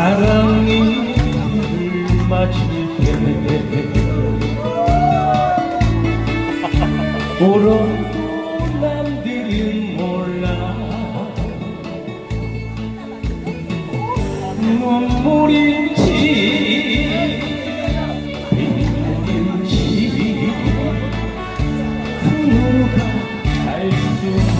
사랑이 비를 맞을 때 울어도 남들은 몰라. 눈물인지 빗물인지 그 누가 알수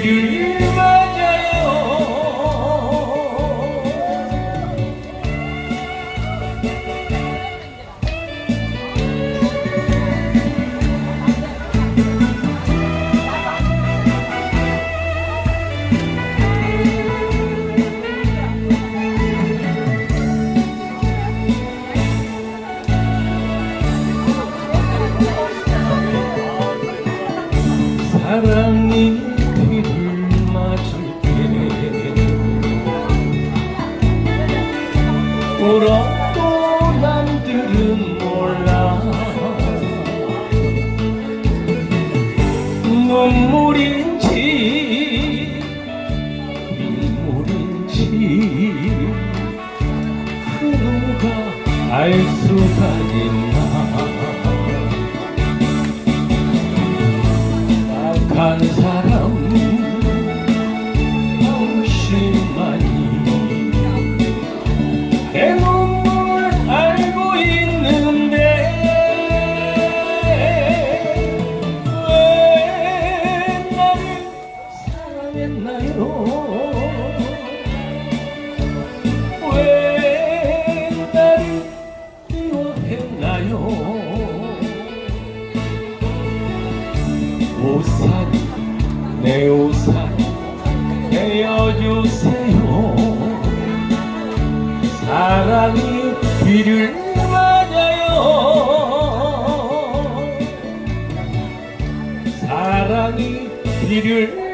비를 맞 울어도 남들은 몰라. 눈물인지 눈물인지 그 누가 알 수가 있나. 악한 사 사랑했나요 왜 나를 미워했나요 우산 내 우산 내어주세요 사랑이 비를 맞아요 사랑이 비를